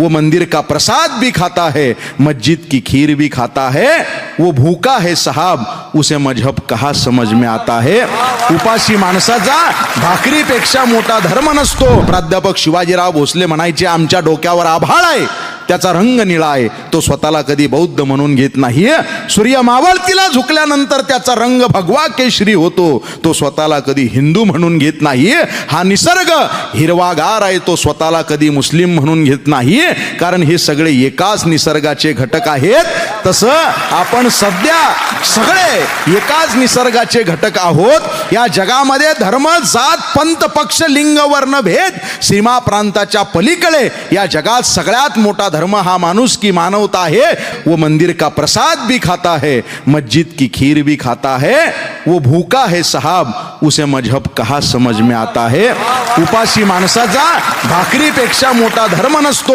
वो मंदिर का प्रसाद भी खाता है मस्जिद की खीर भी खाता है वो भूका है साहब उसे मजहब कहा समझ में आता है? उपाशी माणसाचा भाकरीपेक्षा मोठा धर्म नसतो प्राध्यापक शिवाजीराव भोसले म्हणायचे आमच्या डोक्यावर आभाळ आहे. त्याचा रंग निळा आहे. तो स्वतःला कधी बौद्ध म्हणून घेत नाहीये. सूर्य मावळतीला झुकल्यानंतर त्याचा रंग भगवा केशरी होतो. तो स्वतःला कधी हिंदू म्हणून घेत नाहीये. हा निसर्ग हिरवागार आहे. तो स्वतःला कधी मुस्लिम म्हणून घेत नाहीये. कारण हे सगळे एकाच निसर्गाचे घटक आहेत. तसं आपण सध्या सगळे एकाच निसर्गाचे घटक आहोत. या जगामध्ये धर्म जात पंत पक्ष लिंग वर्ण भेद सीमा प्रांताच्या पलीकडे या जगात सगळ्यात मोठा धर्म हा माणूस की मानवता है वो मंदिर का प्रसाद भी खाता है, मस्जिद की खीर भी खाता है, वो भूखा है साहब, उसे मज़हब कहा समझ में आता है? उपासी मानसा माणसाचा भाकरीपेक्षा मोटा धर्म नसतो।